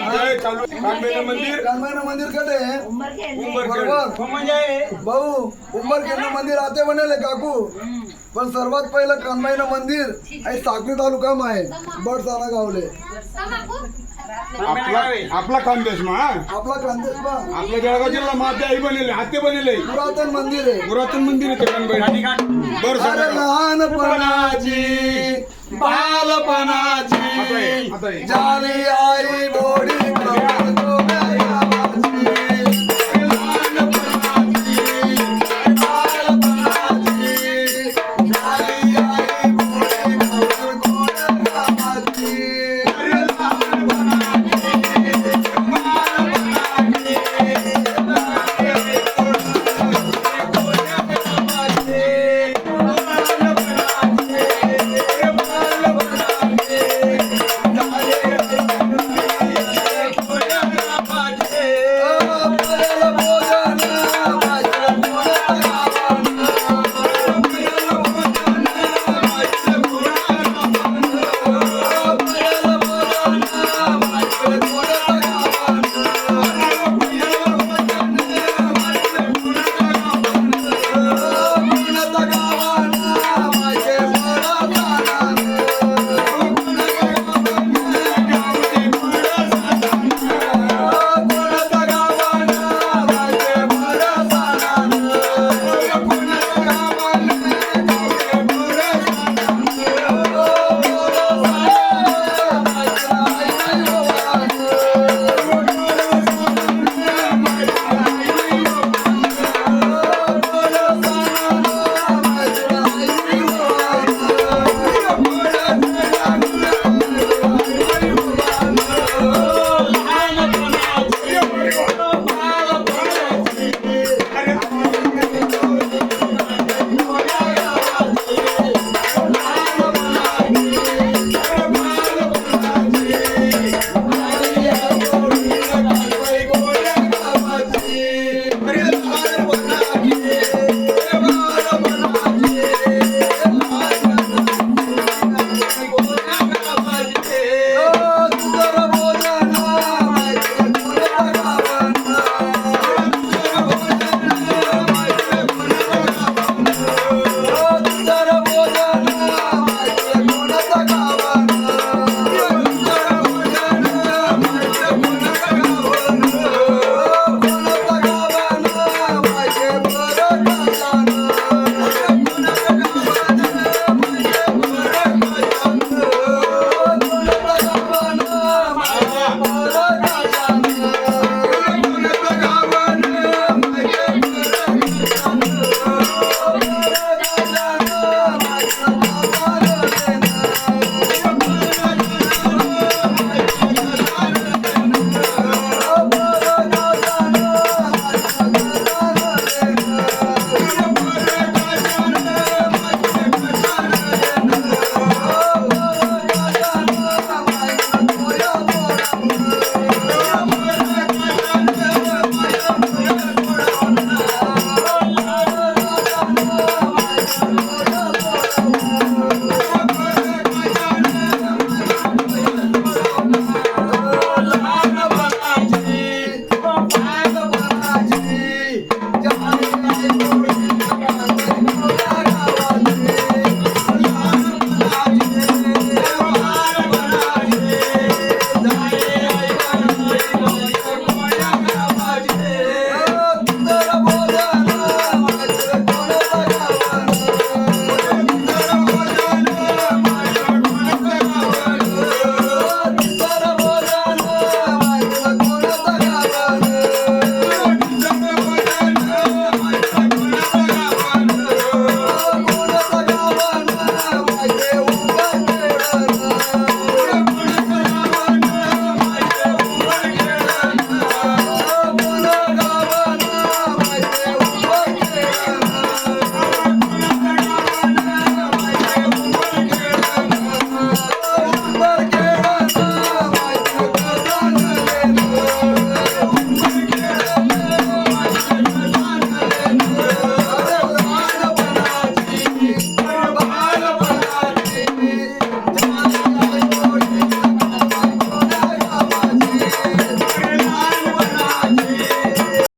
जय चालू कांबेलं मंदिर. कडे बरोबर. भाऊ उंबरखेड मंदिर आते बनेले काकू. पण सर्वात पहिलं कानबाईनं मंदिर आणि साखरी तालुका आहे बडसाना गावले. आपला आपला खानदेश मा हा? आपला खानदेश बा आपल्या जळगाव जिल्हा माते आई बनेले हाते बनेले पुरातन मंदिर आहे. पुरातन मंदिर आहे कानबाई बर लहानपणाची बालपणाची. जाली आई agora.